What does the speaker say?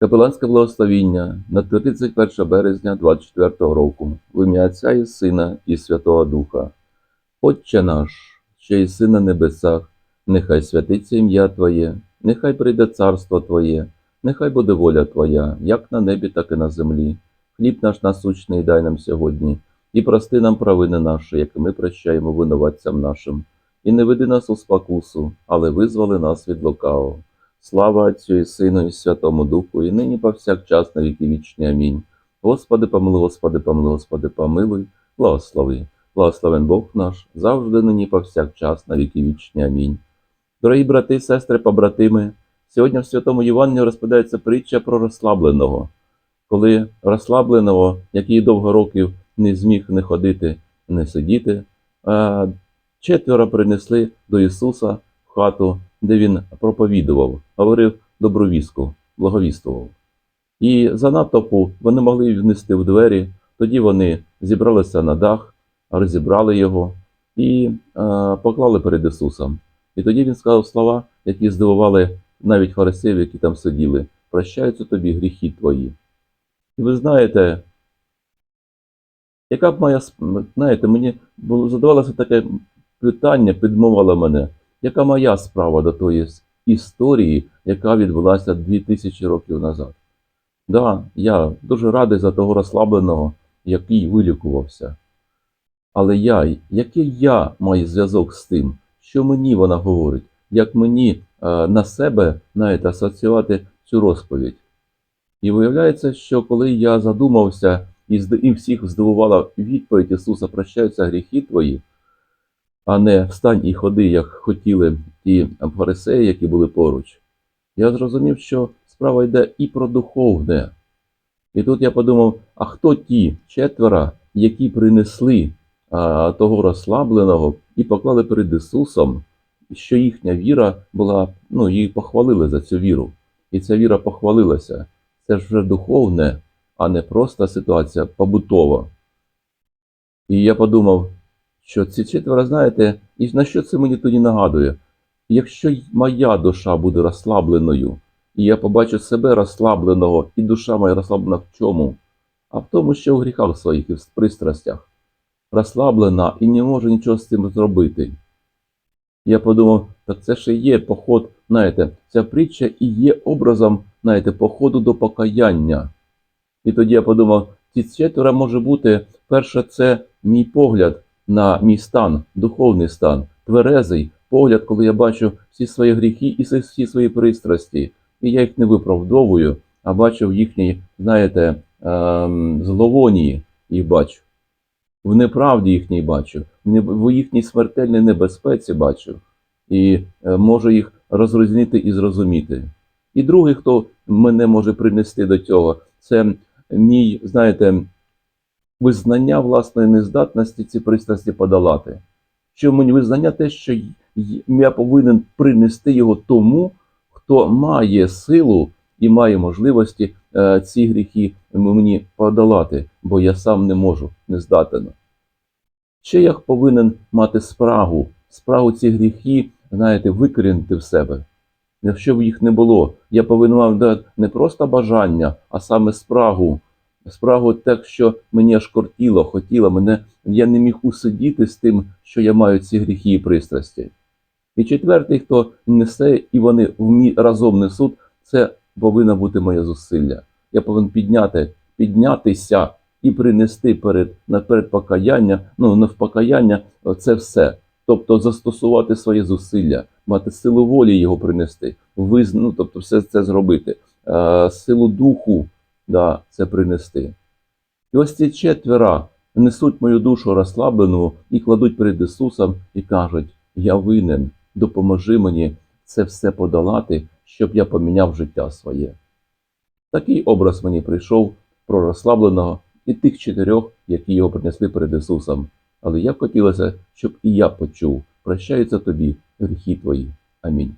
Капеланське благословіння на 31 березня 24 року в ім'я Отця і Сина і Святого Духа. Отче наш, що єси на небесах, нехай святиться ім'я Твоє, нехай прийде царство Твоє, нехай буде воля Твоя, як на небі, так і на землі. Хліб наш насущний дай нам сьогодні, і прости нам провини наші, як ми прощаємо винуватцям нашим. І не веди нас у спокусу, але визволи нас від лукавого. Слава Отцю і Сину і Святому Духу, і нині повсякчас на віки вічні. Амінь. Господи, помилуй, Господи, помилуй, Господи, помилуй, благослови. Благословен Бог наш, завжди нині повсякчас на віки вічні. Амінь. Дорогі брати, сестри, побратими, сьогодні в Святому Євангелії розповідається притча про розслабленого, коли розслабленого, який довго років не зміг не ходити, не сидіти, четверо принесли до Ісуса в хату, де він проповідував, говорив добровістку, благовістував. І за натовпу вони могли внести в двері, тоді вони зібралися на дах, розібрали його і е, поклали перед Ісусом. І тоді він сказав слова, які здивували навіть фарисеїв, які там сиділи: прощаються тобі гріхи твої. І ви знаєте, яка б моя знаєте, мені було задавалося таке питання, підмовило мене, яка моя справа до тої історії, яка відбулася 2000 років назад? Да, я дуже радий за того розслабленого, який вилікувався. Але я, який я маю зв'язок з тим, що мені вона говорить, як мені е, на себе знаєте, асоціювати цю розповідь? І виявляється, що коли я задумався і всіх здивувала відповідь Ісуса, прощаються гріхи твої, а не встань і ходи, як хотіли ті фарисеї, які були поруч, я зрозумів, що справа йде і про духовне. І тут я подумав: а хто ті четверо, які принесли а, того розслабленого і поклали перед Ісусом, що їхня віра була, ну, її похвалили за цю віру. І ця віра похвалилася. Це ж вже духовне, а не просто ситуація побутова. І я подумав, що ці четверо, знаєте, і на що це мені тоді нагадує? Якщо моя душа буде розслабленою, і я побачу себе розслабленого, і душа моя розслаблена в чому? А в тому, що в гріхах своїх і в пристрастях. Розслаблена і не може нічого з цим зробити. Я подумав, так це ж і є поход, знаєте, ця притча і є образом, знаєте, походу до покаяння. І тоді я подумав, ці четверо може бути, перше, це мій погляд на мій стан, духовний стан, тверезий погляд, коли я бачу всі свої гріхи і всі- свої пристрасті. І я їх не виправдовую, а бачу в їхній, знаєте, ем, зловонії їх бачу. В неправді їхній бачу, в їхній смертельній небезпеці бачу, і е, можу їх розрізнити і зрозуміти. І другий, хто мене може принести до цього, це мій, знаєте, визнання власної нездатності ці пристрасті подолати. Що мені визнання те, що я повинен принести його тому, хто має силу і має можливості е, ці гріхи мені подолати, бо я сам не можу, не здатен. Ще я повинен мати спрагу, спрагу ці гріхи, знаєте, викорінити в себе. Якщо б їх не було, я повинен мати не просто бажання, а саме спрагу. Спрагу так, що мені аж кортіло, хотіло, мене, я не міг усидіти з тим, що я маю ці гріхи і пристрасті. І четвертий, хто несе, і вони вмі- разом несуть, це повинно бути моє зусилля. Я повинен підняти, піднятися і принести перед, наперед покаяння, ну не в покаяння, це все. Тобто застосувати свої зусилля, мати силу волі його принести, визн... ну, тобто все це зробити, е, силу духу да, це принести. І ось ці четверо несуть мою душу розслаблену і кладуть перед Ісусом і кажуть: Я винен, допоможи мені це все подолати, щоб я поміняв життя своє. Такий образ мені прийшов про розслабленого і тих чотирьох, які його принесли перед Ісусом. Але я б хотілося, щоб і я почув, прощаються тобі гріхи твої. Амінь.